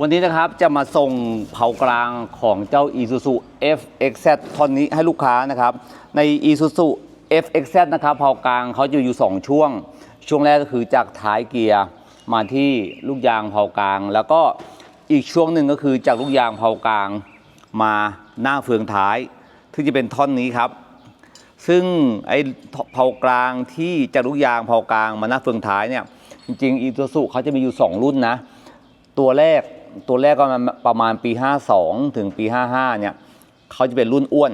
วันนี้นะครับจะมาส่งเผากลางของเจ้า Isuzu FXZ ท่อนนี้ให้ลูกค้านะครับ ใน Isuzu FXZ นะครับเผากลางเขาจะอยู่ 2 ช่วง ช่วงแรกก็คือจากท้ายเกียร์มาที่ลูกยางเผากลาง แล้วก็อีกช่วงหนึ่งก็คือจากลูกยางเผากลางมาหน้าเฟืองท้ายที่จะเป็นท่อนนี้ครับ ซึ่งไอ้เผากลางที่จากลูกยางเผากลางมาหน้าเฟืองท้ายเนี่ยจริงๆอีซูซุเขาจะมีอยู่ 2 รุ่นนะ ตัวแรก ตัวแรกก็ประมาณปี 52 ถึงปี 55 เนี่ยเขาจะเป็นรุ่นอ้วน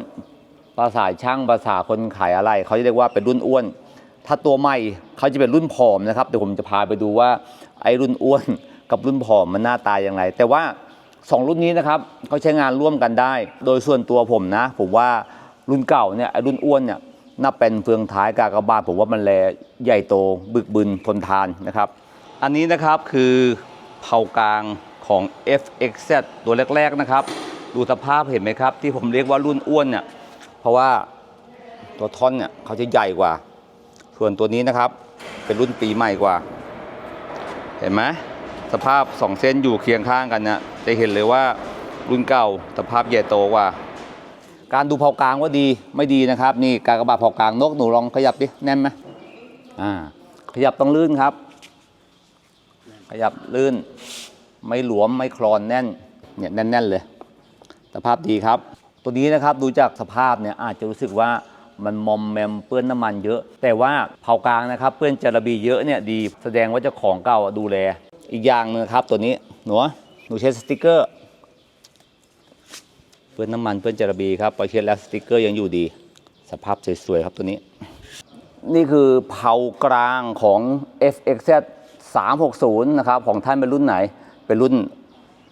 ภาษาช่างภาษาคนขายอะไร เขาจะเรียกว่าเป็นรุ่นอ้วน ถ้าตัวใหม่เขาจะเป็นรุ่นผอมนะครับ เดี๋ยวผมจะพาไปดูว่าไอ้รุ่นอ้วนกับรุ่นผอมมันหน้าตาอย่างไร แต่ว่า 2 รุ่นนี้นะครับเขาใช้งานร่วมกันได้ โดยส่วนตัวผมนะ ผมว่ารุ่นเก่าเนี่ยไอ้รุ่นอ้วนเนี่ยนับเป็นเฟืองท้ายกากบาทผมว่ามันแลใหญ่โตบึกบึนทนทานนะครับ อันนี้นะครับคือเผากลาง ของ FXZ ตัวแรก ๆ นะครับ ดูสภาพเห็นไหมครับ ที่ผมเรียกว่ารุ่นอ้วนเนี่ยเพราะว่าตัวท่อนเนี่ยเขาจะใหญ่กว่า ส่วนตัวนี้นะครับ เป็นรุ่นปีใหม่กว่า เห็นไหมสภาพ 2 เส้นอยู่เคียงข้างกันเนี่ยจะเห็นเลยว่ารุ่นเก่าสภาพใหญ่โตกว่า การดูเผากลางว่าดีไม่ดีนะครับ นี่การกระบาดเผากลางนกหนูลองขยับดิแน่นไหมอ่าขยับต้องลื่นครับ ขยับลื่น ไม่หลวมไม่คลอนแน่นเนี่ยแน่น ๆ เลย สภาพดีครับ ตัวนี้นะครับดูจากสภาพเนี่ยอาจจะรู้สึกว่ามันมอมแมมเปื้อนน้ำมันเยอะ แต่ว่าเผากลางนะครับเปื้อนจาระบีเยอะเนี่ยดีแสดงว่าเจ้าของเก่าดูแล อีกอย่างหนึงครับตัวนี้หนูหนูใช้สติกเกอร์ เปื้อนน้ำมันเปื้อนจาระบีครับพอเช็ดแล้วสติกเกอร์ยังอยู่ดี สภาพสวยๆครับตัวนี้ นี่คือเผากลางของ FXZ 360 นะครับ ของท่านเป็นรุ่นไหน เป็นรุ่น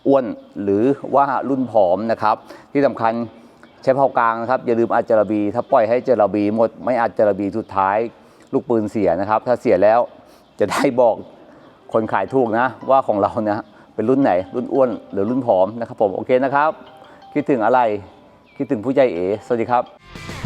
อ้วนหรือว่ารุ่นผอมนะครับ ที่สำคัญใช้เผากลางนะครับ อย่าลืมอัดจาระบี ถ้าปล่อยให้จาระบีหมดไม่อัดจาระบีสุดท้าย ลูกปืนเสียนะครับ ถ้าเสียแล้วจะได้บอกคนขายถูกนะ ว่าของเราเนี่ยเป็นรุ่นไหน รุ่นอ้วนหรือรุ่นผอมนะครับผมโอเคนะครับ คิดถึงอะไรคิดถึงผู้ใจเอ๋สวัสดีครับ